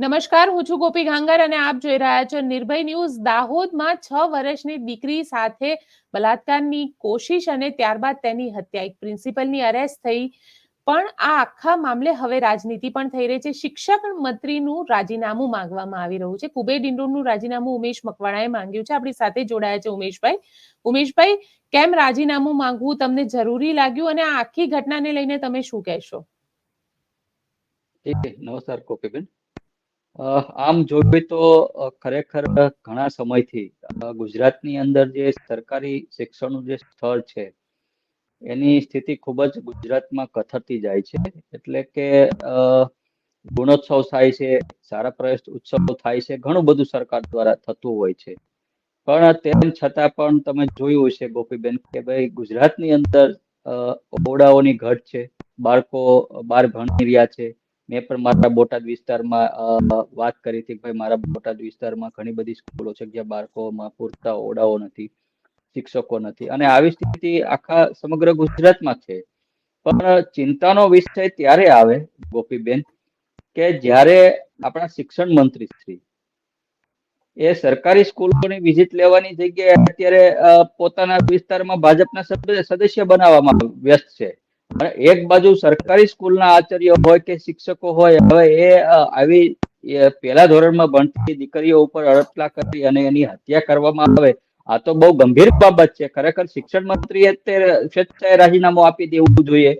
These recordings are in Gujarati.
નમસ્કાર, હું છું ગોપી ઘાંગર અને આપ જોઈ રહ્યા છો નિર્ભય ન્યૂઝ. દાહોદમાં છ વર્ષની દીકરી સાથે બલાત્કારની કોશિશ અને ત્યારબાદ તેની હત્યા. એક પ્રિન્સિપલની અરેસ્ટ થઈ. પણ આ આખા મામલે હવે રાજનીતિ પણ થઈ રહી છે. શિક્ષક મંત્રીનું રાજીનામું માંગવામાં આવી રહ્યું છે. કુબેર ડિંડોરનું રાજીનામું ઉમેશ મકવાણાએ માંગ્યું છે. આપણી સાથે જોડાયા છે ઉમેશભાઈ. ઉમેશભાઈ, કેમ રાજીનામું માંગવું તમને જરૂરી લાગ્યું અને આ આખી ઘટનાને લઈને તમે શું કહેશો? નમસ્કાર કોપીબેન આમ જોઈએ તો ખરેખર ઘણા સમયથી ગુજરાતની અંદર જે સરકારી શિક્ષણનું જે સ્થળ છે, એની સ્થિતિ ખૂબ જ ગુજરાતમાં કથળતી જાય છે. એટલે કે ગુણોત્સવ થાય છે, સારા પ્રવેશ ઉત્સવ થાય છે, ઘણું બધું સરકાર દ્વારા થતું હોય છે. પણ તેમ છતાં પણ તમે જોયું હશે ગોપીબેન કે ભાઈ ગુજરાતની અંદર ઓરડાઓની ઘટ છે, બાળકો બહાર ભણી રહ્યા છે મેં પણ મારા બોટાદ વિસ્તારમાં વાત કરી હતી ભાઈ મારા બોટાદ વિસ્તારમાં ઘણી બધી સ્કૂલો છે જ્યાં બાળકોમાં પૂરતા ઓરડાઓ નથી, શિક્ષકો નથી. અને આવી સ્થિતિ આખા સમગ્ર ગુજરાતમાં છે. પણ ચિંતાનો વિષય ત્યારે આવે, ગોપીબેન, કે જ્યારે આપણા શિક્ષણ મંત્રી શ્રી એ સરકારી સ્કૂલોની વિઝિટ લેવાની જગ્યાએ અત્યારે પોતાના વિસ્તારમાં ભાજપના સદસ્ય બનાવવામાં વ્યસ્ત છે. એક બાજુ સરકારી સ્કૂલના આચાર્ય હોય કે શિક્ષકો હોય, હવે એ આવી પહેલા ધોરણમાં ભણતી દીકરીઓ ઉપર અડપલા કરી અને એની હત્યા કરવામાં આવે, આ તો બહુ ગંભીર બાબત છે. ખરેખર શિક્ષણ મંત્રીએ તે સ્વેચ્છાએ રાજીનામું આપી દેવું જોઈએ.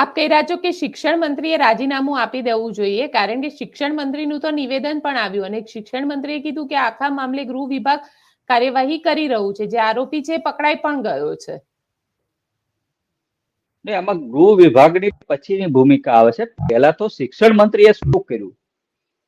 આપ કહી રહ્યા છો કે શિક્ષણ મંત્રીએ રાજીનામું આપી દેવું જોઈએ, કારણ કે શિક્ષણ મંત્રીનું તો નિવેદન પણ આવ્યું અને શિક્ષણ મંત્રીએ કીધું કે આખા મામલે ગૃહ વિભાગ કાર્યવાહી કરી રહ્યું છે. જે આરોપી છે પકડાઈ પણ ગયો છે. ને આમાં ગૃહ વિભાગની પછીની ભૂમિકા આવે છે. પહેલા તો શિક્ષણ મંત્રીએ શું કર્યું?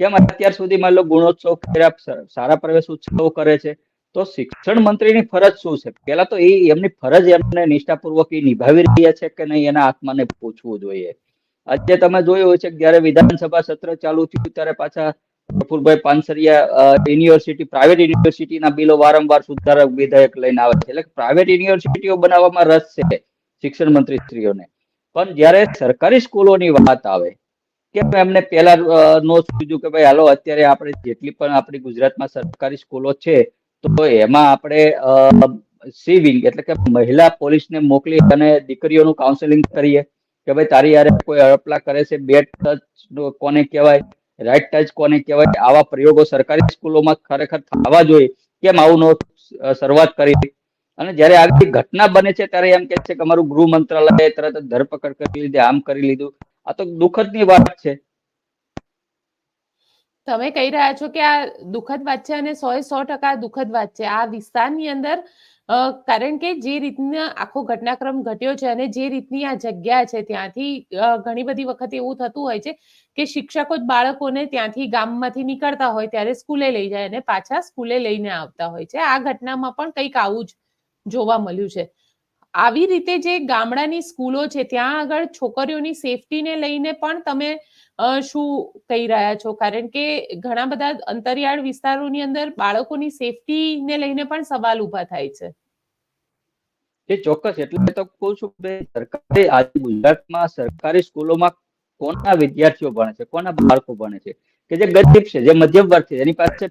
કેમ અત્યાર સુધીમાં લોકો ગુણોત્સવ કર્યા સારા પ્રવેશ ઉત્સવો કરે છે, તો શિક્ષણ મંત્રીની ફરજ શું છે? પહેલા તો એ, એમની ફરજ એમને નિષ્ઠાપૂર્વક એ નિભાવી રહ્યા છે કે નહીં, એના આત્માને પૂછવું જોઈએ. આજે તમે જોયું હોય છે કે જયારે વિધાનસભા સત્ર ચાલુ થયું ત્યારે પાછા પ્રફુલભાઈ પાનસરિયા યુનિવર્સિટી, પ્રાઇવેટ યુનિવર્સિટીના બિલો વારંવાર સુધારક વિધેયક લઈને આવે છે. એટલે પ્રાઇવેટ યુનિવર્સિટીઓ બનાવવામાં રસ છે. શિક્ષણ મંત્રીશ્રીઓને. પણ જ્યારે સરકારી સ્કૂલોની વાત આવે, કે એમને પહેલા નો સૂઝ્યું કે ભાઈ, હાલો, અત્યારે આપણે જેટલી પણ આપણી ગુજરાતમાં સરકારી સ્કૂલો છે, તો એમાં આપણે સીવિંગ એટલે કે મહિલા પોલીસને મોકલી અને દીકરીઓનું કાઉન્સેલિંગ કરીએ. કે ભાઈ, તારી યારે કોઈ અડપલા કરે છે બેડ ટચ કોને કહેવાય રાઈટ ટચ કોને કહેવાય, આવા પ્રયોગો સરકારી સ્કૂલોમાં ખરેખર થવા જોઈએ. કેમ આવું નો શરૂઆત કરી? અને જ્યારે આવી ઘટના બને છે, ત્યારે એમ કે છે કે અમારું ગૃહ મંત્રાલય તરત ધરપકડ કરી લીધી, આમ કરી લીધું. આ તો દુઃખદની વાત છે. તમે કહી રહ્યા છો કે આ દુઃખદ વાત છે અને સો સો ટકા દુઃખદ વાત છે. આ વિસ્તારની અંદર કારણ કે જે રીતના આખો ઘટનાક્રમ ઘટ્યો છે અને જે રીતની આ જગ્યા છે, ત્યાંથી ઘણી બધી વખત એવું થતું હોય છે કે શિક્ષકો જ બાળકોને ત્યાંથી ગામમાંથી નીકળતા હોય, ત્યારે સ્કૂલે લઈ જાય અને પાછા સ્કૂલે લઈને આવતા હોય છે. આ ઘટનામાં પણ કંઈક આવું જ જોવા મળ્યું છે. આવી રીતે જે ગામડાની સ્કૂલો છે, ત્યાં આગળ છોકરીઓની સેફટીને લઈને પણ તમે શું કહી રહ્યા છો? કારણ કે ઘણા બધા અંતરિયાળ વિસ્તારોની અંદર બાળકોની સેફટીને લઈને પણ સવાલ ઊભા થાય છે. એ ચોક્કસ. એટલે તો કહું છું કે સરકારે આજે ગુજરાતમાં સરકારી સ્કૂલોમાં કોના વિદ્યાર્થીઓ ભણે છે? કોના બાળકો ભણે છે? કે જે ગરીબ છે, જે મધ્યમ વર્ગ છે એની પાસે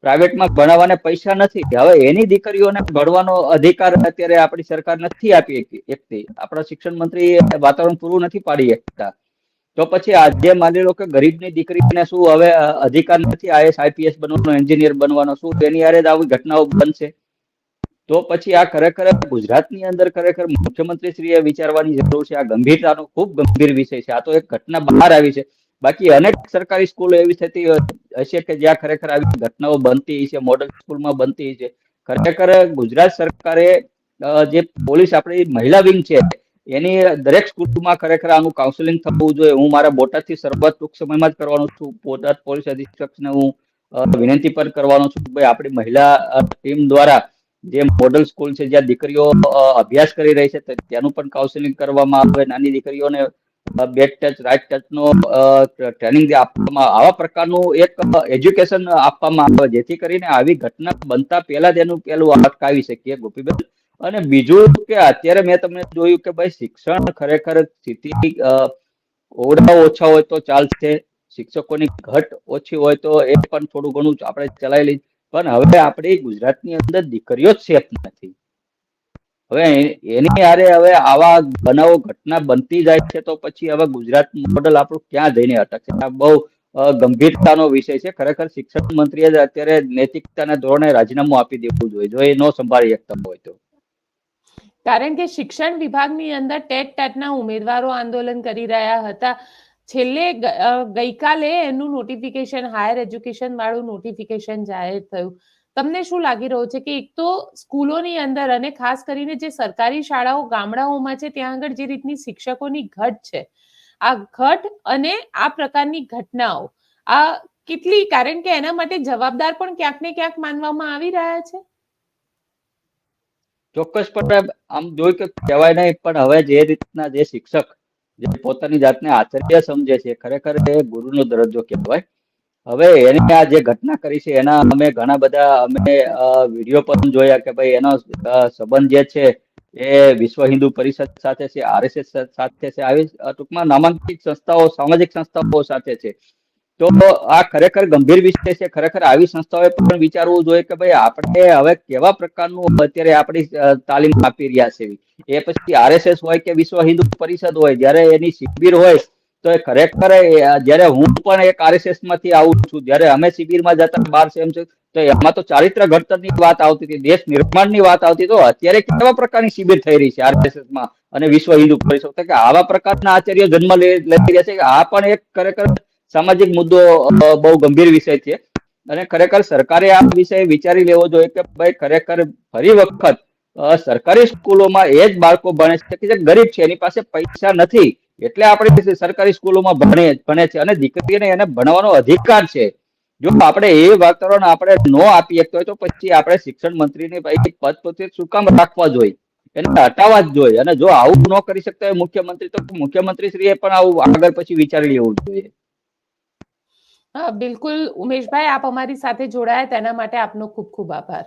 પ્રાઇવેટમાં ભણાવવાને પૈસા નથી. હવે એની દીકરીઓને ભણવાનો અધિકાર અત્યારે આપણી સરકાર નથી આપી એક- એકતી આપણા શિક્ષણ મંત્રી વાતાવરણ પૂરું નથી પાડી શકતા. તો પછી આજે માની લો કે ગરીબની દીકરીને શું હવે અધિકાર નથી આઈએસ આઈપીએસ બનવાનો, એન્જિનિયર બનવાનો, શું તેની જ આવી ઘટનાઓ બનશે? તો પછી આ ખરેખર ગુજરાતની અંદર ખરેખર મુખ્યમંત્રી શ્રીએ વિચારવાની જરૂર છે. આ ગંભીરતાનો ખૂબ ગંભીર વિષય છે. આ તો એક ઘટના બહાર આવી છે. બાકી અનેક સરકારી સ્કૂલો એવી થતી હશે કે જ્યાં ખરેખર આવી ઘટનાઓ બનતી છે મોડલ સ્કૂલમાં બનતી છે. ખરેખર ગુજરાત સરકારે જે પોલીસ આપણી મહિલા વિંગ છે, એની દરેક સ્કૂલમાં ખરેખર આનું કાઉન્સેલિંગ થવું જોઈએ. હું મારા બોટાદથી શરૂઆત ટૂંક સમયમાં જ કરવાનું છું. બોટાદ પોલીસ અધિક્ષકને હું વિનંતી પણ કરવાનો છું ભાઈ આપણી મહિલા ટીમ દ્વારા જે મોડલ સ્કૂલ છે, જ્યાં દીકરીઓ અભ્યાસ કરી રહી છે તેનું પણ કાઉન્સેલિંગ કરવામાં આવે. નાની દીકરીઓને બેડ ટચ, રાઇટ ટચ નો ટ્રેનિંગ આપવામાં, આવા પ્રકારનું એક એજ્યુકેશન આપવામાં આવે, જેથી કરીને આવી ઘટના બનતા પહેલા તેનું પેલું અટકાવી શકીએ ગોપીબેન. અને બીજું કે અત્યારે મેં તમને જોયું કે ભાઈ શિક્ષણ ખરેખર સ્થિતિ ઓરડા ઓછા હોય તો ચાલશે, શિક્ષકોની ઘટ ઓછી હોય તો એ પણ થોડું ઘણું આપણે ચલાવી લઈ પણ હવે આપણી ગુજરાતની અંદર દીકરીઓ જ સેફ નથી. હવે એની આરે હવે આવા બનાવો ઘટના બનતી જાય છે તો પછી હવે ગુજરાત મોડલ આપણું ક્યાં જઈને અટકશે? આ બહુ ગંભીરતાનો વિષય છે. ખરેખર શિક્ષણ મંત્રીએ અત્યારે નૈતિકતાના ધોરણે રાજીનામું આપી દેવું જોઈએ. જો એ ન સંભાળી શકતા હોય તો. કારણ કે શિક્ષણ વિભાગની અંદર ટેટ ટેટના ઉમેદવારો આંદોલન કરી રહ્યા હતા. છેલ્લે ગઈકાલે એનું નોટિફિકેશન, હાયર એજ્યુકેશન વાળું નોટિફિકેશન જાહેર થયું. તમને શું લાગી રહ્યું છે કે એક તો સ્કૂલોની અંદર અને ખાસ કરીને જે સરકારી શાળાઓ, ગામડાઓમાં છે, ત્યાં આગળ જે રીતની શિક્ષકોની ઘટ છે, આ ઘટ અને આ પ્રકારની ઘટનાઓ, આ કેટલી, કારણ કે એના માટે જવાબદાર પણ ક્યાંક ને ક્યાંક માનવામાં આવી રહ્યા છે? ચોક્કસ પણ આમ જોઈ કે કહેવાય નહીં, પણ હવે જે રીતના જે શિક્ષક જે પોતાની જાતને આચાર્ય સમજે છે, ખરેખર એ ગુરુનો દરજ્જો કહેવાય. હવે એને આ જે ઘટના કરી છે, એના અમે ઘણા બધા, અમે વીડિયો પણ જોયા કે ભાઈ એનો સંબંધ જે છે, એ વિશ્વ હિન્દુ પરિષદ સાથે છે, આરએસએસ સાથે છે, આવી ટૂંકમાં નામાંકિત સંસ્થાઓ, સામાજિક સંસ્થાઓ સાથે છે. તો આ ખરેખર ગંભીર વિષય છે, ખરેખર આવી સંસ્થાઓએ પણ વિચારવું જોઈએ કે ભાઈ આપણે હવે કેવા પ્રકારનું અત્યારે આપણી તાલીમ આપી રહ્યા છે. એ પછી આરએસએસ હોય કે વિશ્વ હિન્દુ પરિષદ હોય, જ્યારે એની શિબિર હોય તો એ ખરેખર જ્યારે હું પણ એક આરએસએસમાંથી આવું છું, જ્યારે અમે શિબિરમાં જતા બાર સેમ છે, તો એમાં તો ચારિત્ર ઘડતરની વાત આવતી હતી, દેશ નિર્માણની વાત આવતી તો અત્યારે કેવા પ્રકારની શિબિર થઈ રહી છે આરએસએસમાં અને વિશ્વ હિન્દુ પરિષદ? કે આવા પ્રકારના આચાર્ય જન્મ લઈ રહ્યા છે કે આ પણ એક ખરેખર સામાજિક મુદ્દો બહુ ગંભીર વિષય છે. અને ખરેખર સરકારે આ વિષય વિચારી લેવો જોઈએ કે ભાઈ ખરેખર ફરી વખત સરકારી સ્કૂલોમાં એ જ બાળકો ભણે છે કે જે ગરીબ છે, એની પાસે પૈસા નથી. એટલે આપણે સરકારી સ્કૂલોમાં ભણે ભણે છે અને દીકરીને એને ભણવાનો અધિકાર છે. જો આપણે એ વાતાવરણ આપણે ન આપી તો પછી આપણે શિક્ષણ મંત્રીને પદ પરથી શું કામ રાખવા જોઈએ? એને હટાવવા જ જોઈએ. અને જો આવું ન કરી શકતા હોય મુખ્યમંત્રી, તો મુખ્યમંત્રી શ્રીએ પણ આવું આગળ પછી વિચારી લેવું જોઈએ. હા, બિલકુલ ઉમેશભાઈ, આપ અમારી સાથે જોડાયા. તેના માટે આપનો ખૂબ ખૂબ આભાર.